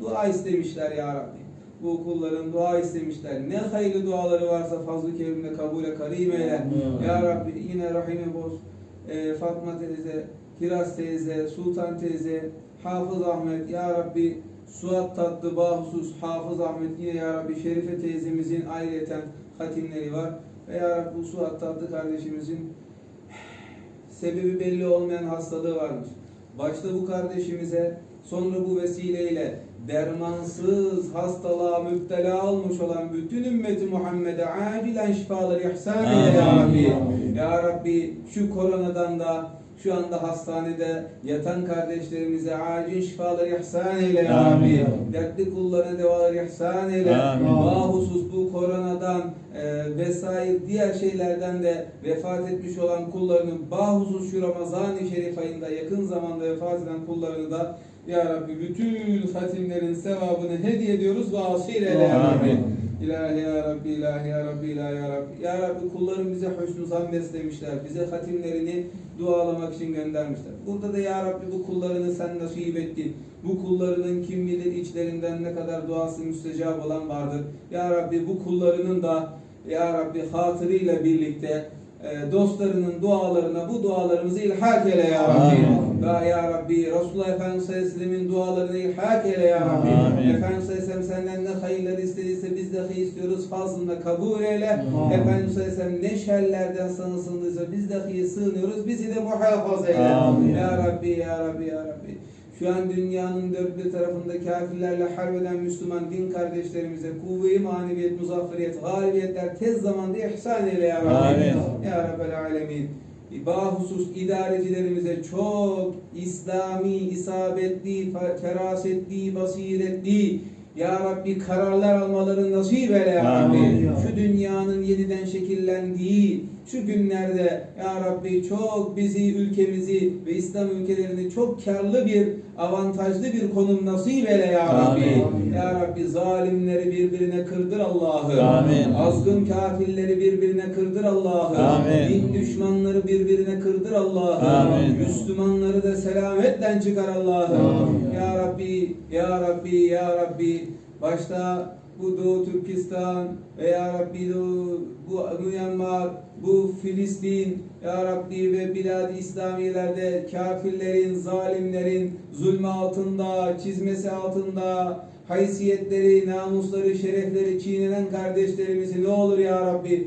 Dua istemişler ya Rabbi. Bu kulların dua istemişler. Ne hayırlı duaları varsa fazl-ı kerimle kabule karim eyle. Ya Rabbi yine Rahime Boz, e, Fatma teyze, Kiraz teyze, Sultan teyze, Hafız Ahmet, Ya Rabbi Suat Tatlı Bahsus, Hafız Ahmet yine Ya Rabbi Şerife teyzemizin ayrıyeten hatimleri var. Ve Ya Rabbi Suat Tatlı kardeşimizin sebebi belli olmayan hastalığı varmış. Başta bu kardeşimize sonra bu vesileyle dermansız hastalığa müptela olmuş olan bütün ümmeti Muhammed'e acilen şifalar ihsan eyle ya Rabbi. Ya Rabbi şu koronadan da şu anda hastanede yatan kardeşlerimize acil şifalar ihsan eyle ya. Rabbi. Dertli kullarına devalar ihsan eyle. Bahusus bu koronadan e, vesaire diğer şeylerden de vefat etmiş olan kullarının bahusus şu Ramazan-ı Şerif ayında yakın zamanda vefat eden kullarını da ya Rabbi bütün hatimlerin sevabını hediye ediyoruz ve asil eyle ya Rabbi. İlahi ya Rabbi, ilahi ya Rabbi, ilahi ya Rabbi. Ya Rabbi kulların bize hüsnü zan beslemişler. Bize hatimlerini dualamak için göndermişler. Burada da ya Rabbi bu kullarını sen nasip ettin. Bu kullarının kim bilir içlerinden ne kadar duası müstecab olan vardır. Ya Rabbi bu kullarının da Ya Rabbi hatırıyla birlikte e, dostlarının dualarına bu dualarımızı ilhak eyle ya Rabbi. Ve ya Rabbi Resulullah Efendimiz sallallahu aleyhi ve sellemin dualarını ilhak eyle ya Rabbi. Amin. Efendimiz sallallahu aleyhi ve sellem senden ne hayırları istediyse hayır istiyoruz. Fazlında kabul eyle. Amin. Efendimiz sallallahu aleyhi ve sellem ne şerlerden sana sığındıysa biz hayır sığınıyoruz. Bizi de muhafaza eyle. Amin. Ya Rabbi, Ya Rabbi, Ya Rabbi. Şu an dünyanın dört bir tarafında kafirlerle harbeden Müslüman din kardeşlerimize kuvve-i maneviyet, muzafferiyet, galibiyetler tez zamanda ihsan eyle ya Rabbi. Amin. Ya Rabbel Alemin. Bahusus idarecilerimize çok İslami, isabetli, fe- ferasetli, basiretli, Ya Rabbi kararlar almaları nasip eyle Ya Rabbi. Dünyanın yeniden şekillendiği şu günlerde Ya Rabbi çok bizi, ülkemizi ve İslam ülkelerini çok karlı bir, avantajlı bir konum nasip eyle Ya Rabbi. Amin. Ya Rabbi zalimleri birbirine kırdır Allah'ım. Amin. Azgın kafirleri birbirine kırdır Allah'ım. Amin. Din düşmanları birbirine kırdır Allah'ım. Amin. Müslümanları da selametle çıkar Allah'ım. Amin. Ya Rabbi, Ya Rabbi, Ya Rabbi. Başta bu Doğu Türkistan Ya Rabbi bu Myanmar, bu Filistin, Ya Rabbi ve Bilad-i İslamilerde kafirlerin, zalimlerin zulmü altında, çizmesi altında, haysiyetleri, namusları, şerefleri çiğnenen kardeşlerimizi ne olur Ya Rabbi